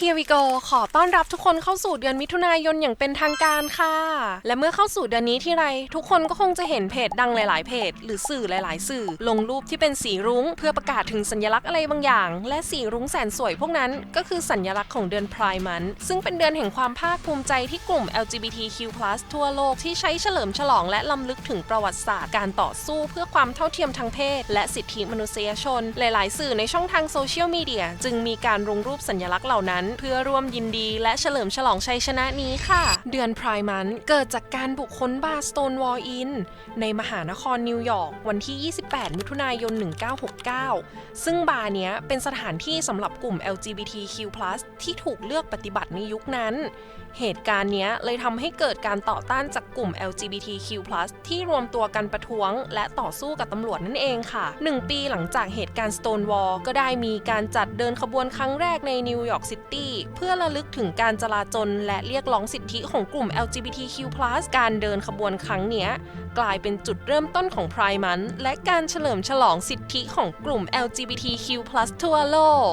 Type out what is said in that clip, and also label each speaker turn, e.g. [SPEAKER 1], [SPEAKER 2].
[SPEAKER 1] Here we go ขอต้อนรับทุกคนเข้าสู่เดือนมิถุนายนอย่างเป็นทางการค่ะ และเมื่อเข้าสู่เดือนนี้ที่ไรทุกคนก็คงจะเห็นเพจดังหลาย ๆ เพจ หรือสื่อหลาย ๆ สื่อ ลงรูปที่เป็นสีรุ้ง เพื่อประกาศถึงสัญลักษณ์อะไรบางอย่าง และสีรุ้งแสนสวยพวกนั้นก็คือสัญลักษณ์ของเดือนพรายมัน ซึ่งเป็นเดือนแห่งความภาคภูมิใจที่กลุ่ม LGBTQ+ ทั่วโลกที่ใช้เฉลิมฉลองและลำลึกถึงประวัติศาสตร์การต่อสู้เพื่อความเท่าเทียมทางเพศ และสิทธิมนุษยชน หลาย ๆ สื่อในช่องทางโซเชียลมีเดียจึงมีการลงรูปสัญลักษณ์เหล่านั้นเพื่อร่วมยินดีและเฉลิมฉลองชัยชนะนี้ค่ะ เดือนพรายมันเกิดจากการบุกค้นบาร์ Stonewall Inn ในมหานครนิวยอร์กวันที่ 28 มิถุนายน 1969 ซึ่งบาร์เนี้ยเป็นสถานที่สำหรับกลุ่ม LGBTQ+ ที่ถูกเลือกปฏิบัติในยุคนั้น เหตุการณ์นี้เลยทำให้เกิดการต่อต้านจากกลุ่ม LGBTQ+ ที่รวมตัวกันประท้วง และต่อสู้กับตำรวจนั่นเองค่ะ 1 ปีหลังจากเหตุการณ์ Stonewall ก็ได้มีการจัดเดินขบวนครั้งแรกในนิวยอร์กซิตี้เพื่อระลึกถึงการจลาจลและเรียกร้องสิทธิของกลุ่ม LGBTQ+ การเดินขบวนครั้งเนี้ยกลายเป็นจุดเริ่มต้นของ Pride Month และการเฉลิมฉลองสิทธิของกลุ่ม LGBTQ+ ทั่วโลก